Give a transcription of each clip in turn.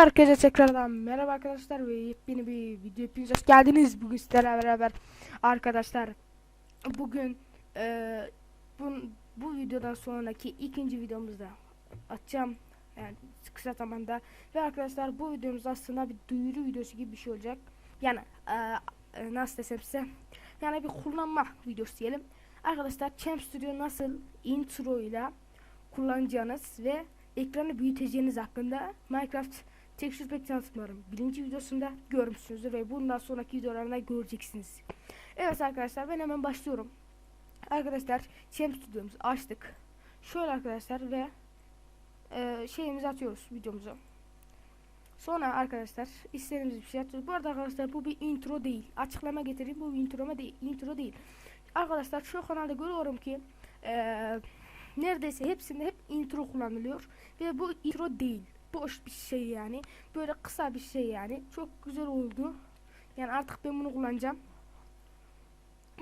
Herkese tekrardan merhaba arkadaşlar ve yepyeni bir video hepiniz hoş geldiniz. Bugün sizlerle beraber arkadaşlar bugün eee bu, bu videodan sonraki ikinci videomuzda atacağım yani kısa zamanda ve arkadaşlar bu videomuz aslında bir duyuru videosu gibi bir şey olacak. Yani eee, e, nasıl desem size yani bir kullanma videosu diyelim. Arkadaşlar Champ Studio nasıl intro ile kullanacağınız ve ekranı büyüteceğiniz hakkında Minecraft Texture Pack tanıtımlarım birinci videosunda görmüşsünüzdür ve bundan sonraki videolarında göreceksiniz. Evet arkadaşlar ben hemen başlıyorum. Arkadaşlar Champ Studio'muzu açtık. Şöyle arkadaşlar ve e, şeyimizi atıyoruz videomuzu. Sonra arkadaşlar istediğimiz bir şey atıyoruz. Bu arada arkadaşlar bu bir intro değil. Açıklama getireyim bu bir intro değil. Intro değil. Arkadaşlar şu kanalda görüyorum ki eee neredeyse hepsinde hep intro kullanılıyor ve bu intro değil boş bir şey yani. Böyle kısa bir şey yani. Çok güzel oldu. Yani artık ben bunu kullanacağım.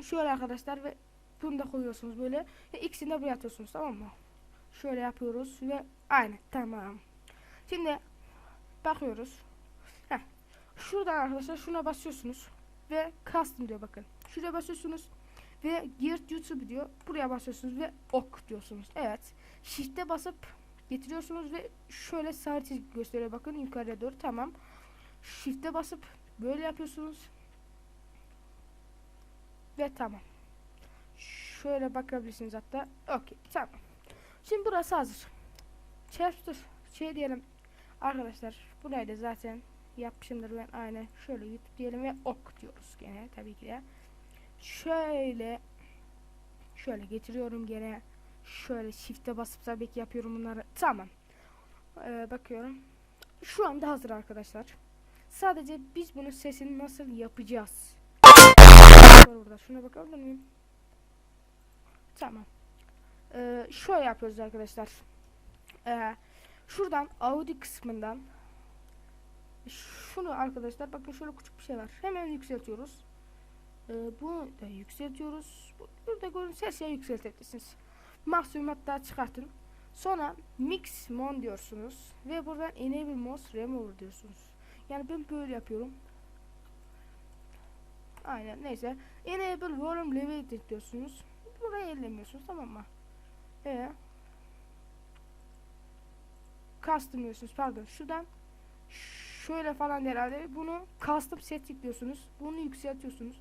Şöyle arkadaşlar ve bunu da koyuyorsunuz böyle. Ve ikisini de buraya atıyorsunuz tamam mı? Şöyle yapıyoruz ve aynı tamam. Şimdi bakıyoruz. Heh. şuradan arkadaşlar şuna basıyorsunuz ve custom diyor bakın. Şuraya basıyorsunuz ve Geared YouTube diyor. Buraya basıyorsunuz ve ok diyorsunuz. Evet. Shift'e basıp getiriyorsunuz ve şöyle sarı çizgi gösteriyor. Bakın yukarıya doğru. Tamam. Shift'e basıp böyle yapıyorsunuz. Ve tamam. Şöyle bakabilirsiniz hatta. Okey. Tamam. Şimdi burası hazır. Chapter şey diyelim. Arkadaşlar burayı da zaten yapmışımdır ben aynı şöyle YouTube diyelim ve ok diyoruz gene tabii ki de şöyle şöyle getiriyorum gene şöyle shift'e basıp tabii ki yapıyorum bunları. Tamam. Ee, bakıyorum. Şu anda hazır arkadaşlar. Sadece biz bunun sesini nasıl yapacağız? Burada. Şuna bakabilir miyim? Tamam. Ee, şöyle yapıyoruz arkadaşlar. Ee, şuradan Audi kısmından şunu arkadaşlar bakın şöyle küçük bir şey var. Hemen yükseltiyoruz. Ee, bunu da yükseltiyoruz. Bu- Burada gördüğünüz her şeyi yükseltebilirsiniz. Maksimum hatta çıkartın. Sonra mix mon diyorsunuz ve buradan enable mouse remover diyorsunuz. Yani ben böyle yapıyorum. Aynen neyse. Enable volume limited diyorsunuz. Burayı ellemiyorsunuz tamam mı? Ee, custom diyorsunuz pardon şuradan şöyle falan herhalde bunu custom setting diyorsunuz. Bunu yükseltiyorsunuz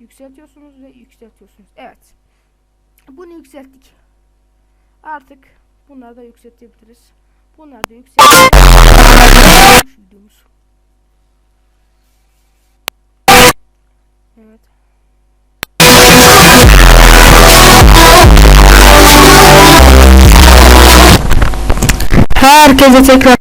yükseltiyorsunuz ve yükseltiyorsunuz. Evet. Bunu yükselttik. Artık bunları da yükseltebiliriz. Bunları da yükseltebiliriz. Videomuz. Evet. Herkese tekrar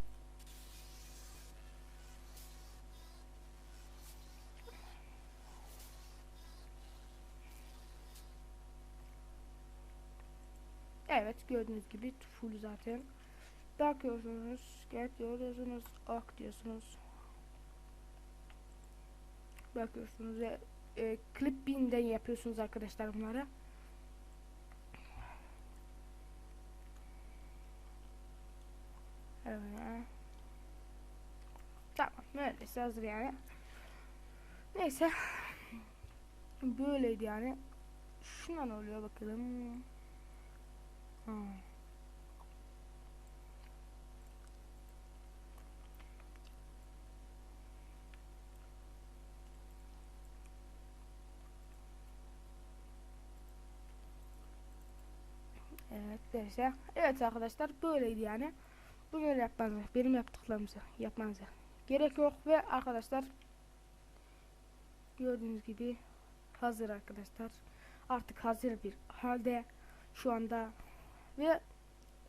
Evet gördüğünüz gibi full zaten. Bakıyorsunuz, get diyorsunuz, ok diyorsunuz. Bakıyorsunuz ve e, clip yapıyorsunuz arkadaşlar bunları. Evet. Tamam, neredeyse hazır yani. Neyse. Böyleydi yani. Şuna ne oluyor bakalım. Evet neyse. Evet arkadaşlar böyleydi yani. Bu böyle yapmanıza, benim yaptıklarımızı yapmanıza gerek yok ve arkadaşlar gördüğünüz gibi hazır arkadaşlar. Artık hazır bir halde şu anda ve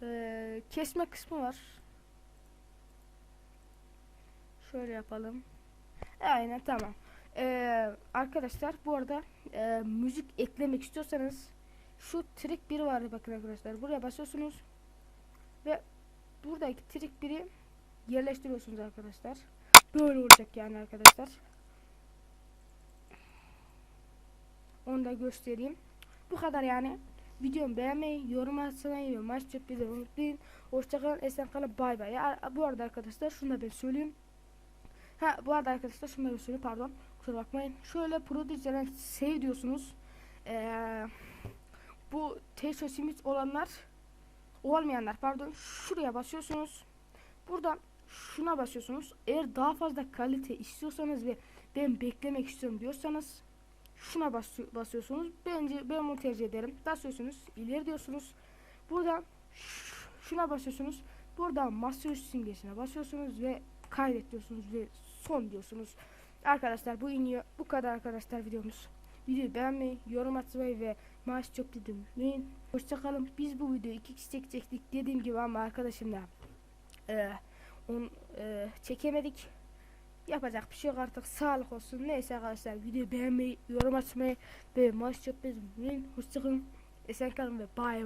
e, kesme kısmı var. Şöyle yapalım. Aynen tamam. E, arkadaşlar bu arada e, müzik eklemek istiyorsanız şu trik biri vardı bakın arkadaşlar. Buraya basıyorsunuz ve buradaki trik biri yerleştiriyorsunuz arkadaşlar. Böyle olacak yani arkadaşlar. Onu da göstereyim. Bu kadar yani. Videomu beğenmeyi, yorum atmayı ve maç çekmeyi unutmayın. Hoşçakalın, esen kalın, bay bay. Ya, bu arada arkadaşlar şunu da ben söyleyeyim. Ha bu arada arkadaşlar şunu da göstereyim pardon. Kusura bakmayın. Şöyle prodüksiyona save diyorsunuz. Ee, bu Teşo Simit olanlar olmayanlar pardon şuraya basıyorsunuz. Buradan şuna basıyorsunuz. Eğer daha fazla kalite istiyorsanız ve ben beklemek istiyorum diyorsanız şuna basıyor- basıyorsunuz. Bence ben bunu tercih ederim. Basıyorsunuz. ileri diyorsunuz. Buradan şuna basıyorsunuz. Buradan masaüstü simgesine basıyorsunuz ve kaydet diyorsunuz ve son diyorsunuz. Arkadaşlar bu iniyor. Bu kadar arkadaşlar videomuz. Videoyu beğenmeyi, yorum atmayı ve maaş çok dedim. unutmayın. Hoşçakalın. Biz bu videoyu iki kişi çekecektik dediğim gibi ama arkadaşımla eee onu eee, çekemedik. Yapacak bir şey yok artık. Sağlık olsun. Neyse arkadaşlar videoyu beğenmeyi, yorum atmayı ve çok dedim. unutmayın. Hoşçakalın. Esen kalın ve bay bay.